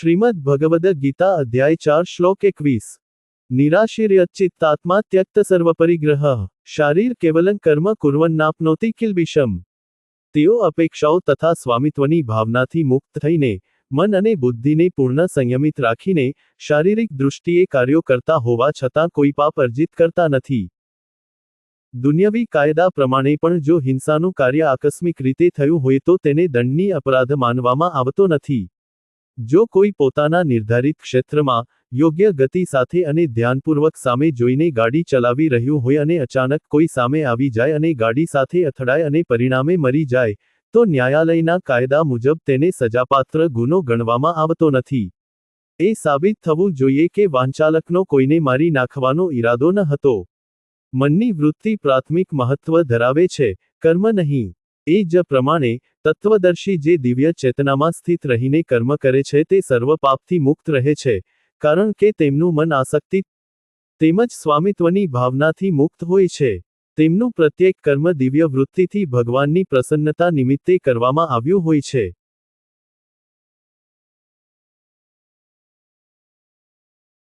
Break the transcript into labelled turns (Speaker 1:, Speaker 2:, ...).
Speaker 1: શ્રીમદ ભગવદ ગીતા અધ્યાય ચાર, શ્લોક એકવીસ. નિરાશિર્યચિત્તાત્મા ત્યક્ત સર્વપરિગ્રહ. શારીર કેવલં કર્મ કુર્વન્નાપનોતી કિલ્બિષમ. તેઓ અપેક્ષાઓ તથા સ્વામિત્વની ભાવનાથી મુક્ત થઈને, મન અને બુદ્ધિને પૂર્ણ સંયમિત રાખીને, શારીરિક દૃષ્ટિએ કાર્યો કરતા હોવા છતાં કોઈ પાપ અર્જિત કરતા નથી. દુન્યવી કાયદા પ્રમાણે પણ જો હિંસાનું કાર્ય આકસ્મિક રીતે થયું હોય તો તેને દંડનીય અપરાધ માનવામાં આવતો નથી. જો કોઈ પોતાના નિર્ધારિત ક્ષેત્રમાં યોગ્ય ગતિ સાથે અને ધ્યાનપૂર્વક સામે જોઈને ગાડી ચલાવી રહ્યું હોય અને અચાનક કોઈ સામે આવી જાય અને ગાડી સાથે અથડાય અને પરિણામે મરી જાય, તો ન્યાયાલયના કાયદા મુજબ તેને સજાપાત્ર ગુનો ગણવામાં આવતો નથી. એ સાબિત થવું જોઈએ કે વાહનચાલકનો કોઈને મારી નાખવાનો ઈરાદો ન હતો. મનની વૃત્તિ પ્રાથમિક મહત્વ ધરાવે છે, કર્મ નહીં. એ જ પ્રમાણે, તત્વદર્શી જે દિવ્ય ચેતનામાં સ્થિત રહીને કર્મ કરે છે તે સર્વ પાપથી મુક્ત રહે છે, કારણ કે તેમનું મન આસક્તિ તેમજ સ્વામિત્વની ભાવનાથી મુક્ત હોય છે. તેમનું પ્રત્યેક કર્મ દિવ્ય વૃત્તિથી ભગવાનની પ્રસન્નતા નિમિત્તે કરવામાં આવ્યું હોય છે.